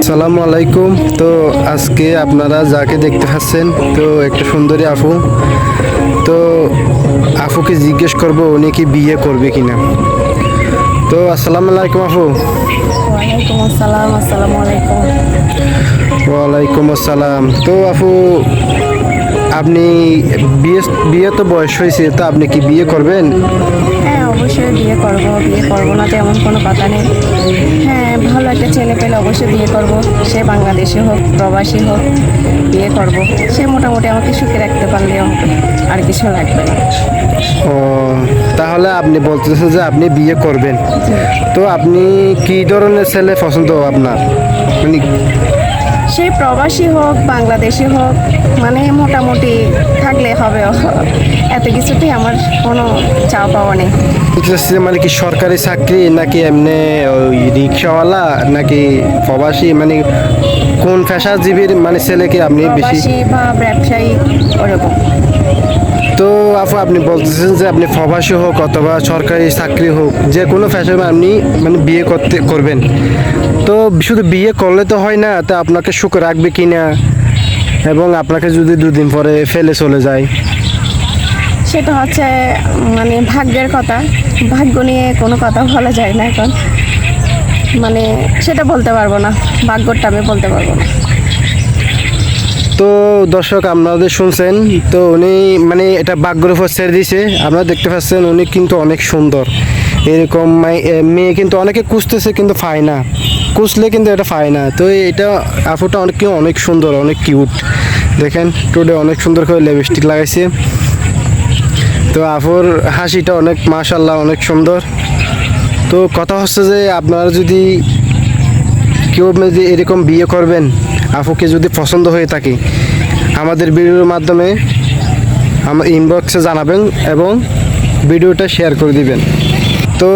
আসসালামু আলাইকুম। তো আজকে আপনারা যাকে দেখতে পাচ্ছেন তো একটা সুন্দরী আফু তো আফুকে জিজ্ঞেস করব উনি কি বিয়ে করবে কিনা? তো আসসালামু আলাইকুম আফু ওয়ালাইকুম আসসালাম আলাইকুম। আসসালাম। তো আফু আপনি বিয়ে বিয়ে তো বয়স হয়েছে তো আপনি কি বিয়ে করবেন? করব বিয়ে করব না তো এমন কোনো কথা নেই। হ্যাঁ ভালো একটা ছেলে পেলে অবশ্যই বিয়ে করব। সে বাংলাদেশে হোক প্রবাসী হোক বিয়ে করব। সে মোটামুটি আমাকে সুখে রাখতে পারলে হবে আর কিছু লাগবে না। ও তাহলে আপনি বলতেছেন যে আপনি বিয়ে করবেন। তো আপনি কি ধরনের ছেলে পছন্দ আপনার? মানে সে প্রবাসী হোক বাংলাদেশি হোক মানে মোটামুটি থাকলে হবে। এত কিছুতেই আমার কোনো চা পাওয়া নেই। মানে কি সরকারি চাকরি নাকি এমনি ওই রিক্সাওয়ালা নাকি প্রবাসী? মানে কোন পেশাজীবীর মানে ছেলেকে আপনি বেশি? বা ব্যবসায়ী ওরকম। তো আপু, আপনি বলতেছেন যে আপনি প্রবাসী হোক অথবা সরকারি চাকরি হোক, যে কোনো ফ্যাশনে আপনি মানে বিয়ে করতে, করবেন। তো শুধু বিয়ে করলে তো হয় না, তো আপনাকে সুখ রাখবে কি না? এবং আপনাকে যদি দুদিন পরে ফেলে চলে যায়? সেটা হচ্ছে মানে ভাগ্যের কথা। ভাগ্য নিয়ে কোনো কথা বলা যায় না এখন। মানে সেটা বলতে পারব না, ভাগ্যটা আমি বলতে পারব না। তো দর্শক আপনাদের শুনছেন, তো উনি মানে এটা বাগ্যর ছেড়ে দিয়েছে আপনারা দেখতে পাচ্ছেন উনি কিন্তু অনেক সুন্দর। এরকম মেয়ে কিন্তু অনেকে খুঁজতেছে কিন্তু পায় না। খুঁজলে কিন্তু এটা পায় না। তো এটা আপুটা অনেক অনেক সুন্দর, অনেক কিউট। দেখেন, টুডে অনেক সুন্দর করে লিপস্টিক লাগাইছে। তো আপুর হাসিটা অনেক মাশাল্লাহ অনেক সুন্দর। তো কথা হচ্ছে যে, আপনারা যদি কেউ যদি এরকম বিয়ে করবেন আপুকে যদি পছন্দ হয়ে থাকে আমাদের ভিডিওর মাধ্যমে আমার ইনবক্সে জানাবেন এবং ভিডিওটা শেয়ার করে দিবেন। তো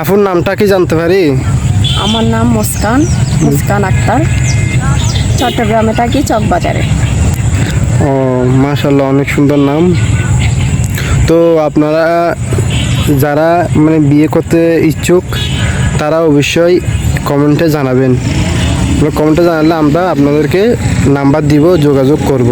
আপুর নামটা কি জানতে পারি? আমার নাম মুস্কান মুস্কান আক্তার। চট্টগ্রামে থাকি চকবাজারে। ও মাশাল্লাহ অনেক সুন্দর নাম। তো আপনারা যারা মানে বিয়ে করতে ইচ্ছুক তারা অবশ্যই কমেন্টে জানাবেন। কমেন্টে জানালে আমরা আপনাদেরকে নাম্বার দিব যোগাযোগ করব।